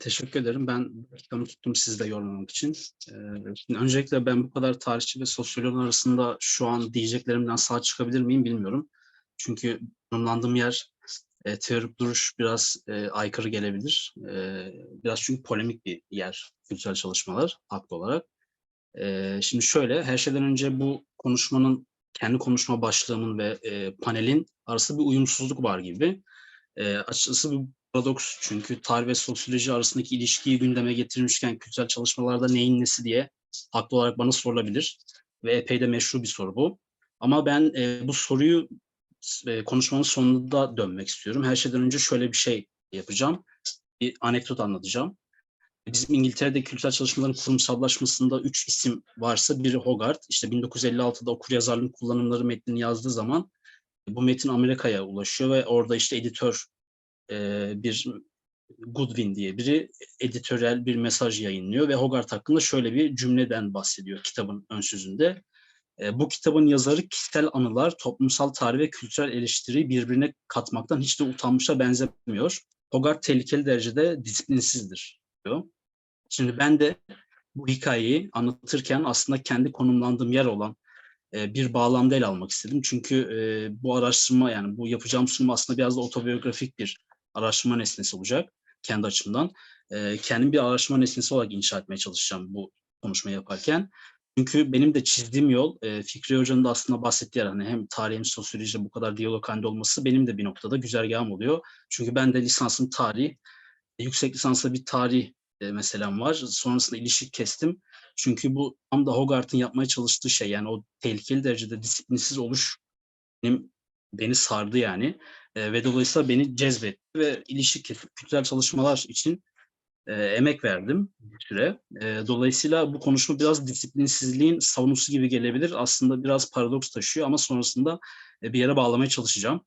Teşekkür ederim. Ben dakikamı tuttum sizi de yormamak için. Eee, şimdi öncelikle ben bu kadar tarihçi ve sosyoloğun arasında şu an diyeceklerimden sağ çıkabilir miyim bilmiyorum. Çünkü konumlandığım yer, eee, teorik duruş biraz, eee, aykırı gelebilir. Eee, biraz çünkü polemik bir yer kültürel çalışmalar haklı olarak. Eee, şimdi şöyle, her şeyden önce bu konuşmanın, kendi konuşma başlığımın ve, eee, panelin arasında bir uyumsuzluk var gibi. Eee, açıkçası bu paradoks çünkü tarih ve sosyoloji arasındaki ilişkiyi gündeme getirmişken kültürel çalışmalarda neyin nesi diye haklı olarak bana sorulabilir ve epey de meşru bir soru bu. Ama ben, eee, bu soruyu s eee, konuşmamın sonunda dönmek istiyorum. Her şeyden önce şöyle bir şey yapacağım, bir anekdot anlatacağım. Bizim İngiltere'de kültürel çalışmaların kurumsallaşmasında 3 isim varsa biri Hogarth. İşte 1956'da okuryazarlığın kullanımları metnini yazdığı zaman bu metin Amerika'ya ulaşıyor ve orada işte editör, eee, bir Goodwin diye biri editoryal bir mesaj yayınlıyor ve Hogarth hakkında şöyle bir cümleden bahsediyor kitabın ön sözünde. Eee, bu kitabın yazarı kişisel anılar, toplumsal tarih ve kültürel eleştiriyi birbirine katmaktan hiç de utanmışa benzemiyor. Hogarth tehlikeli derecede disiplinsizdir diyor. Şimdi ben de bu hikayeyi anlatırken aslında kendi konumlandığım yer olan, eee, bir bağlamda ele almak istedim. Çünkü, eee, bu araştırma, yani bu yapacağım sunum aslında biraz da otobiyografik bir araştırma nesnesi olacak kendi açımdan. Eee, kendimi bir araştırma nesnesi olarak inşa etmeye çalışacağım bu konuşmayı yaparken. Çünkü benim de çizdiğim yol, eee, Fikri Hoca'nın da aslında bahsettiği yer, hani hem tarih hem sosyolojiyle bu kadar diyalog hâlinde olması benim de bir noktada güzergâhım oluyor. Çünkü ben de lisansım tarih, yüksek lisansla bir tarih, eee, meselem var. Sonrasında ilişki kestim. Çünkü bu tam da Hogarth'ın yapmaya çalıştığı şey, yani o tehlikeli derecede disiplinsiz oluş benim beni sardı yani, eee, ve dolayısıyla beni cezbetti ve ilişki kültürel çalışmalar için, eee, emek verdim bir süre. Eee, dolayısıyla bu konuşma biraz disiplinsizliğin savunusu gibi gelebilir. Aslında biraz paradoks taşıyor ama sonrasında, eee, bir yere bağlamaya çalışacağım.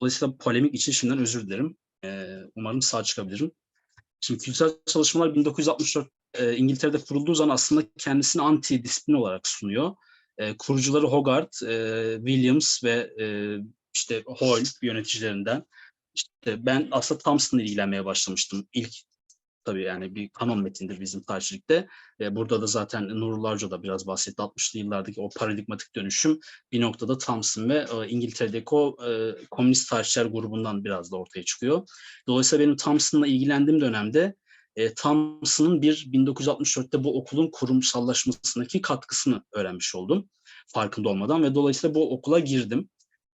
Dolayısıyla polemik için şimdiden özür dilerim. Eee, umarım sağ çıkabilirim. Şimdi kültürel çalışmalar 1964, eee, İngiltere'de kurulduğu zaman aslında kendisini anti disiplin olarak sunuyor. Eee, kurucuları Hogarth, eee, Williams ve, eee, işte Hall yöneticilerinden. İşte ben aslında Thomson'la ilgilenmeye başlamıştım. İlk tabii yani bir kanon metindir bizim tarihçilikte. Eee, burada da zaten Nurullah da biraz bahsetti. 60'lı yıllardaki o paradigmatik dönüşüm bir noktada Thomson ve, eee, İngiltere'deki o, eee, komünist tarihçiler grubundan biraz da ortaya çıkıyor. Dolayısıyla benim Thomson'la ilgilendiğim dönemde, eee, Thomson'ın bir 1964'te bu okulun kurumsallaşmasındaki katkısını öğrenmiş oldum farkında olmadan ve dolayısıyla bu okula girdim.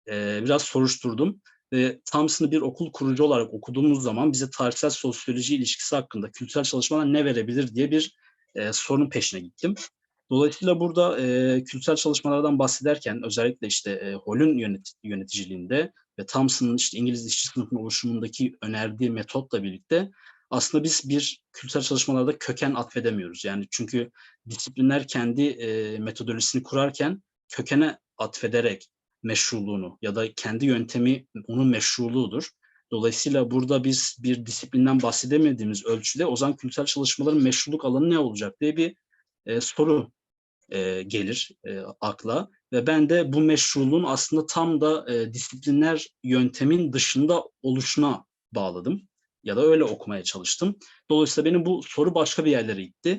Eee, biraz soruşturdum ve Thomson'ı bir okul kurucu olarak okuduğumuz zaman bize tarihsel sosyoloji ilişkisi hakkında kültürel çalışmalar ne verebilir diye bir, eee, sorunun peşine gittim. Dolayısıyla burada, eee, kültürel çalışmalardan bahsederken özellikle işte, eee, Hall'ün yönet yöneticiliğinde ve Thomson'ın işte İngiliz işçi sınıfının oluşumundaki önerdiği metotla birlikte aslında biz bir kültürel çalışmalarda köken atfedemiyoruz. Yani çünkü disiplinler kendi, eee, metodolojisini kurarken kökene atfederek meşruluğunu ya da kendi yöntemi onun meşruluğudur. Dolayısıyla burada biz bir disiplinden bahsedemediğimiz ölçüde o zaman kültürel çalışmaların meşruluk alanı ne olacak diye bir, eee, soru, eee, gelir, eee, akla ve ben de bu meşruluğun aslında tam da, eee, disiplinler yöntemin dışında oluşuna bağladım ya da öyle okumaya çalıştım. Dolayısıyla beni bu soru başka bir yerlere itti.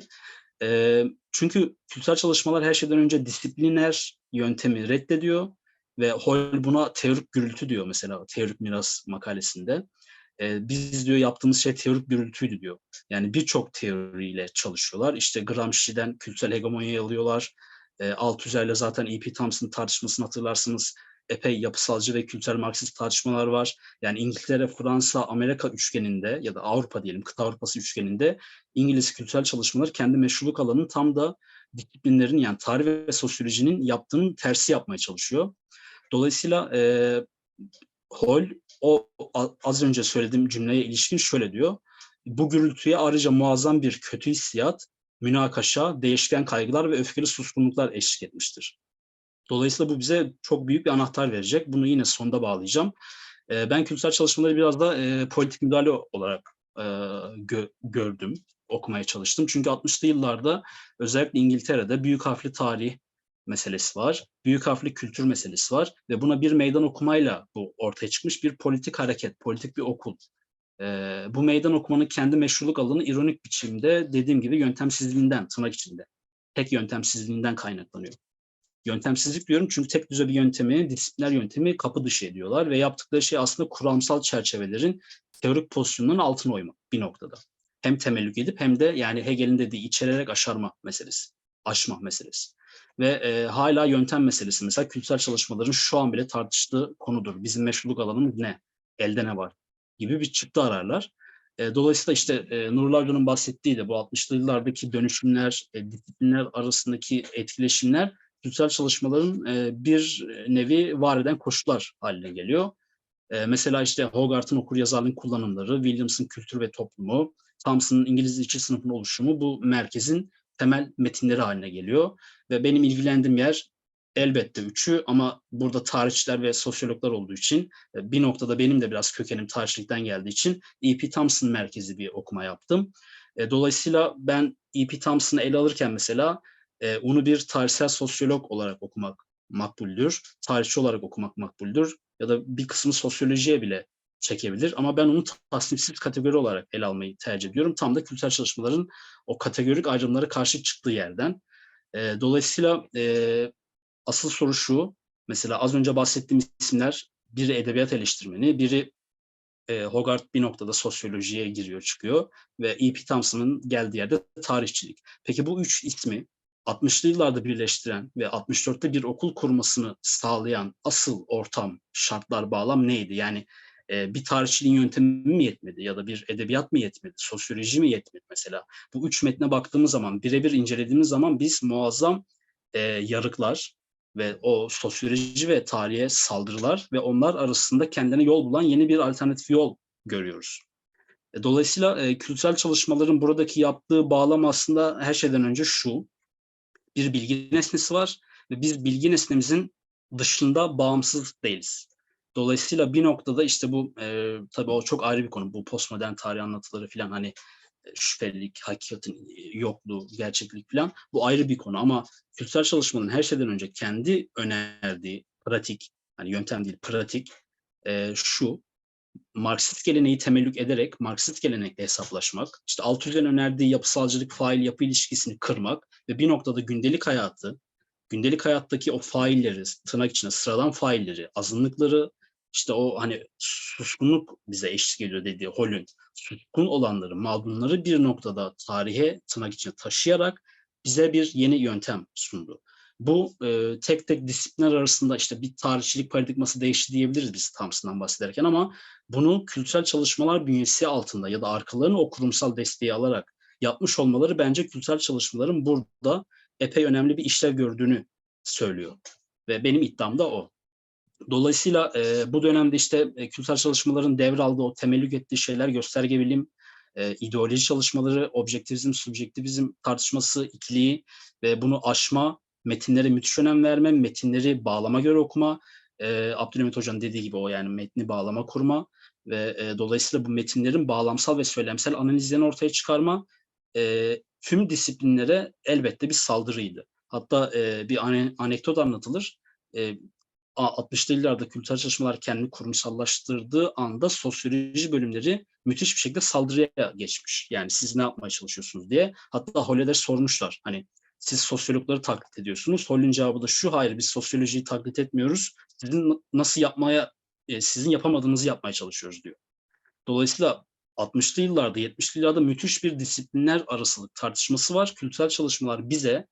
Eee, çünkü kültürel çalışmalar her şeyden önce disipliner yöntemi reddediyor ve Hall buna teorik gürültü diyor mesela teorik miras makalesinde. Eee, biz diyor yaptığımız şey teorik gürültüydü diyor. Yani birçok teoriyle çalışıyorlar. İşte Gramsci'den kültürel hegemonyayı alıyorlar. Eee, Althusser'le zaten E.P. Thompson tartışmasını hatırlarsınız. Epey yapısalcı ve kültürel Marksist tartışmalar var. Yani İngiltere, Fransa, Amerika üçgeninde ya da Avrupa diyelim, kıta Avrupası üçgeninde İngiliz kültürel çalışmaları kendi meşruluk alanını tam da disiplinlerin yani tarih ve sosyolojinin yaptığının tersi yapmaya çalışıyor. Dolayısıyla, eee, Hall o az önce söylediğim cümleye ilişkin şöyle diyor: "Bu gürültüye ayrıca muazzam bir kötü hissiyat, münakaşa, değişken kaygılar ve öfkeli suskunluklar eşlik etmiştir." Dolayısıyla bu bize çok büyük bir anahtar verecek. Bunu yine sonda bağlayacağım. Eee, ben kültürel çalışmaları biraz da, eee, politik müdahale olarak, eee, gö gördüm, okumaya çalıştım. Çünkü 60'lı yıllarda özellikle İngiltere'de büyük harfli tarih meselesi var, büyük harfli kültür meselesi var ve buna bir meydan okumayla bu ortaya çıkmış bir politik hareket, politik bir okul. Eee, bu meydan okumanın kendi meşruluk alanı ironik biçimde dediğim gibi yöntemsizliğinden, tırnak içinde, tek yöntemsizliğinden kaynaklanıyor. Yöntemsizlik diyorum çünkü tek düze bir yöntemi, disiplinler yöntemi kapı dışı ediyorlar ve yaptıkları şey aslında kuramsal çerçevelerin teorik pozisyonunun altına oymak bir noktada. Hem temellük edip hem de yani Hegel'in dediği içererek aşarma meselesi, aşma meselesi. Ve e, hala yöntem meselesi mesela kültürel çalışmaların şu an bile tartıştığı konudur. Bizim meşruluk alanımız ne? Elde ne var? Gibi bir çıktı ararlar. E, dolayısıyla işte e, Nurullah bahsettiği de bu 60'lı yıllardaki dönüşümler, e, disiplinler arasındaki etkileşimler kültürel çalışmaların e, bir nevi var eden koşullar haline geliyor. E, mesela işte Hogarth'ın okur yazarlığın kullanımları, Williams'ın kültür ve toplumu, Thompson'ın İngiliz işçi sınıfının oluşumu bu merkezin temel metinleri haline geliyor. Ve benim ilgilendiğim yer elbette üçü ama burada tarihçiler ve sosyologlar olduğu için e, bir noktada benim de biraz kökenim tarihçilikten geldiği için E.P. Thompson merkezi bir okuma yaptım. E, dolayısıyla ben E.P. Thompson'ı ele alırken mesela e, onu bir tarihsel sosyolog olarak okumak makbuldür. Tarihçi olarak okumak makbuldür. Ya da bir kısmı sosyolojiye bile çekebilir. Ama ben onu tasnifsiz kategori olarak ele almayı tercih ediyorum. Tam da kültürel çalışmaların o kategorik ayrımlara karşı çıktığı yerden. E, dolayısıyla e, asıl soru şu. Mesela az önce bahsettiğim isimler biri edebiyat eleştirmeni, biri e, Hogarth bir noktada sosyolojiye giriyor çıkıyor ve E.P. Thompson'ın geldiği yerde tarihçilik. Peki bu üç ismi 60'lı yıllarda birleştiren ve 64'te bir okul kurmasını sağlayan asıl ortam, şartlar, bağlam neydi? Yani e, bir tarihçiliğin yöntemi mi yetmedi ya da bir edebiyat mı yetmedi, sosyoloji mi yetmedi mesela? Bu üç metne baktığımız zaman, birebir incelediğimiz zaman biz muazzam e, yarıklar ve o sosyoloji ve tarihe saldırılar ve onlar arasında kendine yol bulan yeni bir alternatif yol görüyoruz. E, dolayısıyla e, kültürel çalışmaların buradaki yaptığı bağlam aslında her şeyden önce şu, bir bilgi nesnesi var ve biz bilgi nesnemizin dışında bağımsız değiliz. Dolayısıyla bir noktada işte bu e, tabii o çok ayrı bir konu. Bu postmodern tarih anlatıları falan hani e, şüphelilik, hakikatin yokluğu, gerçeklik falan bu ayrı bir konu ama kültürel çalışmanın her şeyden önce kendi önerdiği pratik, hani yöntem değil pratik e, şu Marksist geleneği temellük ederek Marksist gelenekle hesaplaşmak, işte Althusser'in önerdiği yapısalcılık fail yapı ilişkisini kırmak ve bir noktada gündelik hayatı, gündelik hayattaki o failleri, tırnak içinde sıradan failleri, azınlıkları, işte o hani suskunluk bize eşlik ediyor dediği Holl'ün suskun olanları, mağdunları bir noktada tarihe tırnak içine taşıyarak bize bir yeni yöntem sundu. Bu e, tek tek disiplinler arasında işte bir tarihçilik paradigması değişti diyebiliriz biz Thompson'dan bahsederken ama bunu kültürel çalışmalar bünyesi altında ya da arkalarını o kurumsal desteği alarak yapmış olmaları bence kültürel çalışmaların burada epey önemli bir işlev gördüğünü söylüyor. Ve benim iddiam da o. Dolayısıyla e, bu dönemde işte e, kültürel çalışmaların devraldığı o temellük ettiği şeyler gösterge bilim, e, ideoloji çalışmaları, objektivizm, subjektivizm tartışması, ikiliği ve bunu aşma, metinlere müthiş önem verme, metinleri bağlama göre okuma, e, Abdülhamit Hoca'nın dediği gibi o yani metni bağlama kurma ve e, dolayısıyla bu metinlerin bağlamsal ve söylemsel analizlerini ortaya çıkarma e, tüm disiplinlere elbette bir saldırıydı. Hatta e, bir ane, anekdot anlatılır. E, 60'lı yıllarda kültürel çalışmalar kendini kurumsallaştırdığı anda sosyoloji bölümleri müthiş bir şekilde saldırıya geçmiş. Yani siz ne yapmaya çalışıyorsunuz diye. Hatta Holler'e sormuşlar. Hani siz sosyologları taklit ediyorsunuz. Holler'in cevabı da şu hayır biz sosyolojiyi taklit etmiyoruz. Sizin nasıl yapmaya, e, sizin yapamadığınızı yapmaya çalışıyoruz diyor. Dolayısıyla 60'lı yıllarda, 70'li yıllarda müthiş bir disiplinler arasılık tartışması var. Kültürel çalışmalar bize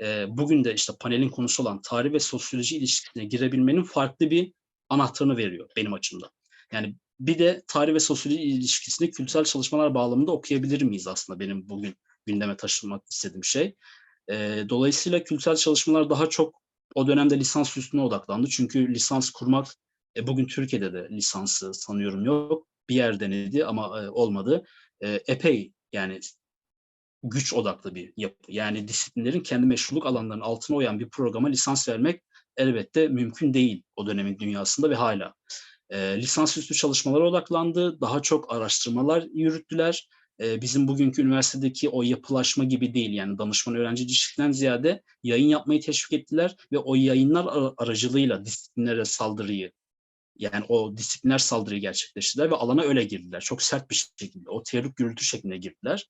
e, bugün de işte panelin konusu olan tarih ve sosyoloji ilişkisine girebilmenin farklı bir anahtarını veriyor benim açımdan. Yani bir de tarih ve sosyoloji ilişkisini kültürel çalışmalar bağlamında okuyabilir miyiz aslında benim bugün gündeme taşımak istediğim şey. E, dolayısıyla kültürel çalışmalar daha çok o dönemde lisans üstüne odaklandı. Çünkü lisans kurmak e, bugün Türkiye'de de lisansı sanıyorum yok. Bir yer denedi ama e, olmadı. E, epey yani güç odaklı bir yapı. Yani disiplinlerin kendi meşruluk alanlarının altına oyan bir programa lisans vermek elbette mümkün değil o dönemin dünyasında ve hala. E, lisansüstü çalışmalara odaklandı, daha çok araştırmalar yürüttüler. Bizim bugünkü üniversitedeki o yapılaşma gibi değil yani danışman öğrenci ilişkisinden ziyade yayın yapmayı teşvik ettiler ve o yayınlar aracılığıyla disiplinlere saldırıyı Yani o disiplinler saldırıyı gerçekleştirdiler ve alana öyle girdiler. Çok sert bir şekilde. O teorik gürültü şeklinde girdiler.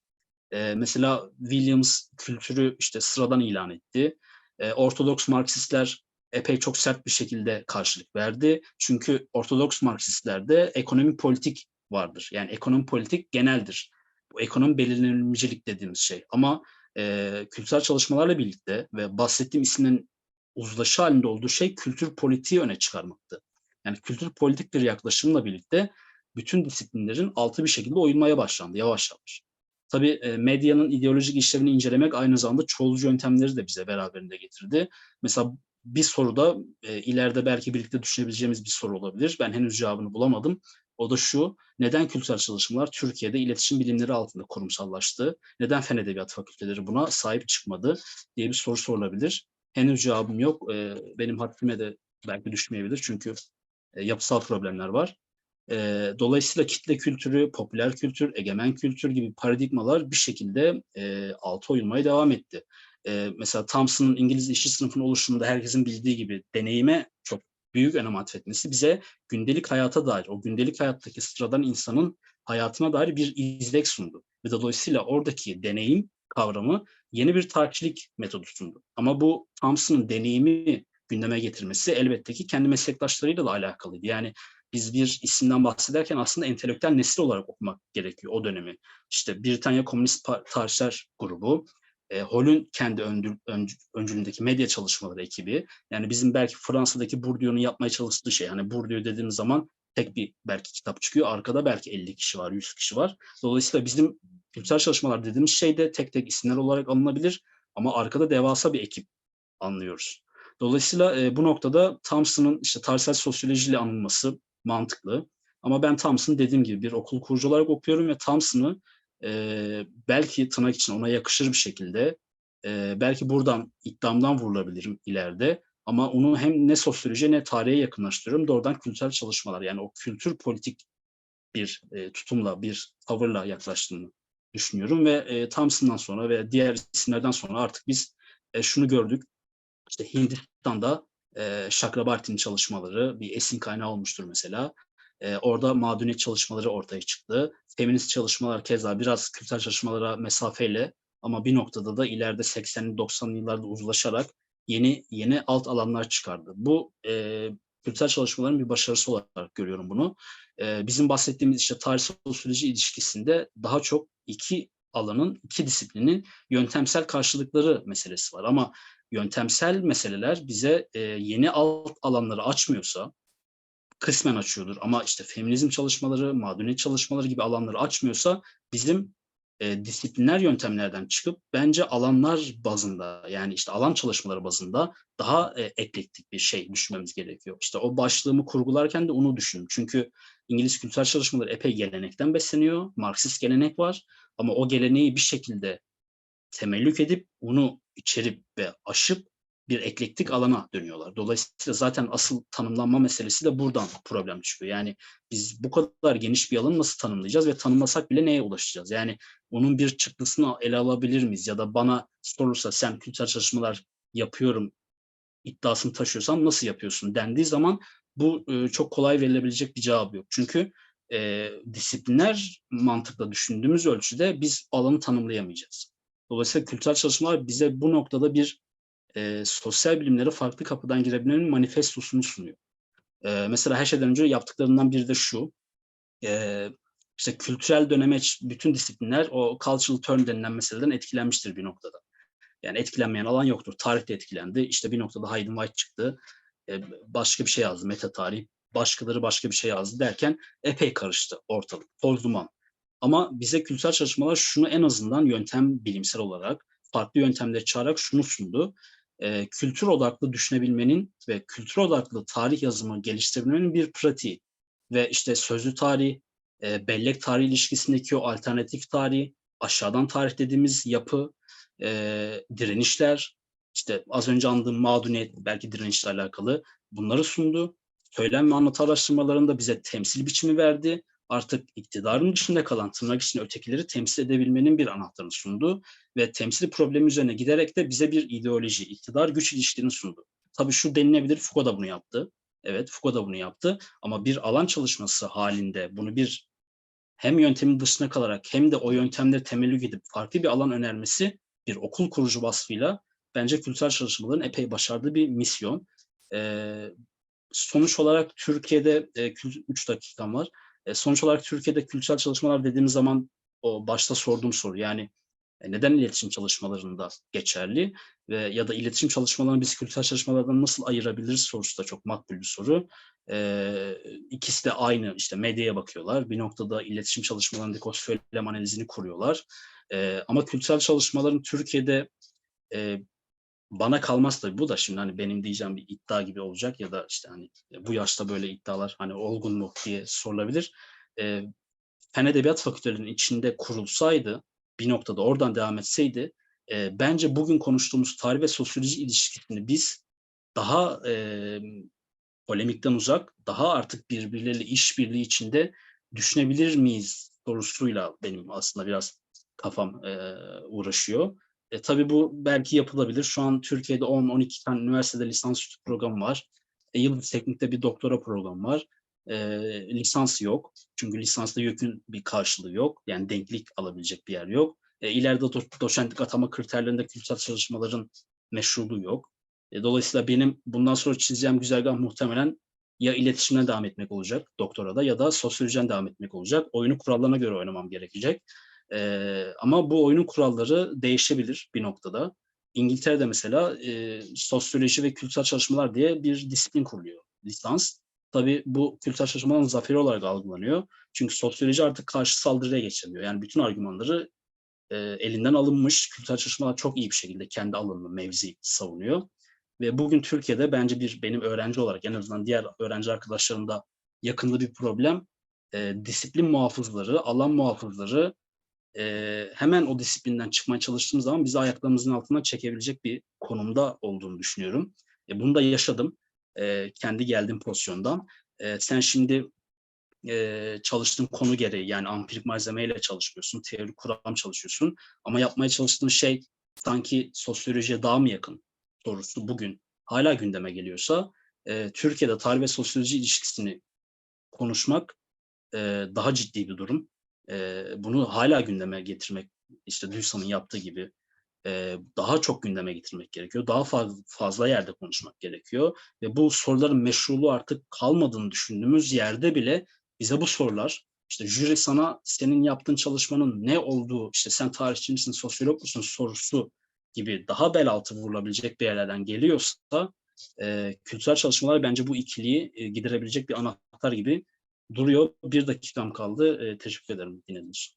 E, mesela Williams kültürü işte sıradan ilan etti. E, Ortodoks Marksistler epey çok sert bir şekilde karşılık verdi. Çünkü Ortodoks Marksistlerde ekonomi politik vardır. Yani ekonomi politik geneldir. Bu ekonomi belirlenimcilik dediğimiz şey. Ama e, kültürel çalışmalarla birlikte ve bahsettiğim ismin uzlaşı halinde olduğu şey kültür politiği öne çıkarmaktı. Yani kültür politik bir yaklaşımla birlikte bütün disiplinlerin altı bir şekilde oyulmaya başlandı yavaş yavaş. Tabii e, medyanın ideolojik işlevini incelemek aynı zamanda çoğulcu yöntemleri de bize beraberinde getirdi. Mesela bir soruda e, ileride belki birlikte düşünebileceğimiz bir soru olabilir. Ben henüz cevabını bulamadım. O da şu, neden kültürel çalışmalar Türkiye'de iletişim bilimleri altında kurumsallaştı? Neden fen edebiyat fakülteleri buna sahip çıkmadı diye bir soru sorulabilir. Henüz cevabım yok. E, benim haddime de belki düşmeyebilir çünkü e, yapısal problemler var. E, dolayısıyla kitle kültürü, popüler kültür, egemen kültür gibi paradigmalar bir şekilde e, altı oyulmaya devam etti. E, mesela Thompson'ın İngiliz işçi sınıfının oluşumunda herkesin bildiği gibi deneyime çok büyük önem atfetmesi bize gündelik hayata dair, o gündelik hayattaki sıradan insanın hayatına dair bir izlek sundu. Ve dolayısıyla oradaki deneyim kavramı yeni bir tarihçilik metodu sundu. Ama bu Thompson'ın deneyimi gündeme getirmesi elbette ki kendi meslektaşlarıyla da alakalıydı. Yani biz bir isimden bahsederken aslında entelektüel nesil olarak okumak gerekiyor o dönemi. İşte Britanya Komünist Tarihçiler Grubu, e, Hall'ün kendi öncü, öncü, öncülüğündeki medya çalışmaları ekibi. Yani bizim belki Fransa'daki Bourdieu'nun yapmaya çalıştığı şey. Hani Bourdieu dediğimiz zaman tek bir belki kitap çıkıyor. Arkada belki 50 kişi var, 100 kişi var. Dolayısıyla bizim kültürel çalışmalar dediğimiz şey de tek tek isimler olarak alınabilir. Ama arkada devasa bir ekip anlıyoruz. Dolayısıyla e, bu noktada Thompson'ın işte tarihsel sosyolojiyle anılması mantıklı. Ama ben Thompson'ı dediğim gibi bir okul kurucu olarak okuyorum ve Thompson'ı e, belki tırnak için ona yakışır bir şekilde e, belki buradan iddiamdan vurulabilirim ileride. Ama onu hem ne sosyoloji ne tarihe yakınlaştırıyorum. Doğrudan kültürel çalışmalar yani o kültür politik bir e, tutumla bir tavırla yaklaştığını düşünüyorum. Ve e, Thompson'dan sonra ve diğer isimlerden sonra artık biz e, şunu gördük. İşte Hindistan'da e, Chakrabarti'nin çalışmaları bir esin kaynağı olmuştur mesela. E, orada mağduniyet çalışmaları ortaya çıktı. Feminist çalışmalar keza biraz kültürel çalışmalara mesafeyle ama bir noktada da ileride 80'li 90'lı yıllarda uzlaşarak yeni yeni alt alanlar çıkardı. Bu e, kültürel çalışmaların bir başarısı olarak görüyorum bunu. E, bizim bahsettiğimiz işte tarih sosyoloji ilişkisinde daha çok iki alanın, iki disiplinin yöntemsel karşılıkları meselesi var. Ama yöntemsel meseleler bize e, yeni alt alanları açmıyorsa, kısmen açıyordur ama işte feminizm çalışmaları, mağduniyet çalışmaları gibi alanları açmıyorsa bizim e, disiplinler yöntemlerden çıkıp bence alanlar bazında yani işte alan çalışmaları bazında daha e, eklektik bir şey düşünmemiz gerekiyor. İşte o başlığımı kurgularken de onu düşündüm. Çünkü İngiliz kültürel çalışmaları epey gelenekten besleniyor. Marksist gelenek var ama o geleneği bir şekilde temellük edip onu içerip ve aşıp bir eklektik alana dönüyorlar. Dolayısıyla zaten asıl tanımlanma meselesi de buradan problem çıkıyor. Yani biz bu kadar geniş bir alanı nasıl tanımlayacağız ve tanımlasak bile neye ulaşacağız? Yani onun bir çıktısını ele alabilir miyiz? Ya da bana sorulsa sen kültürel çalışmalar yapıyorum iddiasını taşıyorsan nasıl yapıyorsun dendiği zaman bu e, çok kolay verilebilecek bir cevap yok. Çünkü e, disiplinler mantıkla düşündüğümüz ölçüde biz alanı tanımlayamayacağız. Dolayısıyla kültürel çalışmalar bize bu noktada bir e, sosyal bilimlere farklı kapıdan girebilmenin manifestosunu sunuyor. E, mesela her şeyden önce yaptıklarından biri de şu. E, işte kültürel dönemeç bütün disiplinler o cultural turn denilen meseleden etkilenmiştir bir noktada. Yani etkilenmeyen alan yoktur. Tarih de etkilendi. İşte bir noktada Hayden White çıktı. E, başka bir şey yazdı. Meta tarih. Başkaları başka bir şey yazdı derken epey karıştı ortalık. Toz. Ama bize kültürel çalışmalar şunu en azından yöntem bilimsel olarak farklı yöntemleri çağırarak şunu sundu. E, kültür odaklı düşünebilmenin ve kültür odaklı tarih yazımı geliştirebilmenin bir pratiği. Ve işte sözlü tarih, e, bellek tarih ilişkisindeki o alternatif tarih, aşağıdan tarih dediğimiz yapı, e, direnişler, işte az önce andığım mağduniyet belki direnişle alakalı bunları sundu. Söylem ve anlatı araştırmalarında bize temsil biçimi verdi artık iktidarın dışında kalan tırnak içinde ötekileri temsil edebilmenin bir anahtarını sundu ve temsil problemi üzerine giderek de bize bir ideoloji, iktidar güç ilişkilerini sundu. Tabii şu denilebilir, Foucault da bunu yaptı. Evet, Foucault da bunu yaptı ama bir alan çalışması halinde bunu bir hem yöntemin dışına kalarak hem de o yöntemleri temelli gidip farklı bir alan önermesi bir okul kurucu vasfıyla bence kültürel çalışmaların epey başardığı bir misyon. Eee, sonuç olarak Türkiye'de, kül 3 dakikam var. Eee, sonuç olarak Türkiye'de kültürel çalışmalar dediğimiz zaman o başta sorduğum soru yani, eee, neden iletişim çalışmalarında geçerli ve ya da iletişim çalışmalarını biz kültürel çalışmalardan nasıl ayırabiliriz sorusu da çok makbul bir soru. Eee, ikisi de aynı, işte medyaya bakıyorlar. Bir noktada iletişim çalışmalarındaki o söylem analizini kuruyorlar. Eee, ama kültürel çalışmaların Türkiye'de, eee, bana kalmaz tabii bu da şimdi, hani, benim diyeceğim bir iddia gibi olacak ya da, işte, hani, bu yaşta böyle iddialar, hani, olgun mu diye sorulabilir. Eee, Fen Edebiyat Fakültelerinin içinde kurulsaydı, bir noktada oradan devam etseydi, eee, bence bugün konuştuğumuz tarih ve sosyoloji ilişkisini biz daha, emm, polemikten uzak, daha artık birbirleriyle işbirliği içinde düşünebilir miyiz sorusuyla benim aslında biraz kafam, eee, uğraşıyor. E, tabii bu belki yapılabilir. Şu an Türkiye'de 10-12 tane üniversitede lisansüstü programı var. E, Yıldız Teknik'te bir doktora programı var. Eee, lisans yok. Çünkü lisansta YÖK'ün bir karşılığı yok. Yani denklik alabilecek bir yer yok. E, ileride do doçentlik atama kriterlerinde kültürel çalışmaların meşruluğu yok. E, dolayısıyla benim bundan sonra çizeceğim güzergah muhtemelen ya iletişimden devam etmek olacak doktorada ya da sosyolojiden devam etmek olacak. Oyunu kurallarına göre oynamam gerekecek. Eee, ama bu oyunun kuralları değişebilir bir noktada. İngiltere'de mesela, eee, sosyoloji ve kültürel çalışmalar diye bir disiplin kuruluyor, lisans. Tabii bu kültürel çalışmaların zaferi olarak algılanıyor. Çünkü sosyoloji artık karşı saldırıya geçemiyor. Yani bütün argümanları, eee, elinden alınmış. Kültürel çalışmalar çok iyi bir şekilde kendi alanını, mevzi savunuyor ve bugün Türkiye'de bence bir benim öğrenci olarak en azından diğer öğrenci arkadaşlarımda yakında bir problem, eee, disiplin muhafızları, alan muhafızları, eee, hemen o disiplinden çıkmaya çalıştığımız zaman bizi ayaklarımızın altından çekebilecek bir konumda olduğunu düşünüyorum. E, bunu da yaşadım, eee, kendi geldiğim pozisyondan. Eee, sen şimdi, eee, çalıştığın konu gereği yani empirik malzemeyle çalışmıyorsun, teorik kuram çalışıyorsun ama yapmaya çalıştığın şey sanki sosyolojiye daha mı yakın sorusu bugün hâlâ gündeme geliyorsa, eee, Türkiye'de tarih ve sosyoloji ilişkisini konuşmak, eee, daha ciddi bir durum. Eee, bunu hâlâ gündeme getirmek, işte DÜSAM'ın yaptığı gibi, eee, daha çok gündeme getirmek gerekiyor. Daha faz fazla yerde konuşmak gerekiyor ve bu soruların meşruluğu artık kalmadığını düşündüğümüz yerde bile bize bu sorular, işte jüri sana senin yaptığın çalışmanın ne olduğu, işte sen tarihçi misin, sosyolog musun sorusu gibi daha bel altı vurulabilecek bir yerlerden geliyorsa, eee, kültürel çalışmalar bence bu ikiliyi, eee, giderebilecek bir anahtar gibi duruyor. 1 dakikam kaldı. Eee, teşekkür ederim dinlediğiniz için.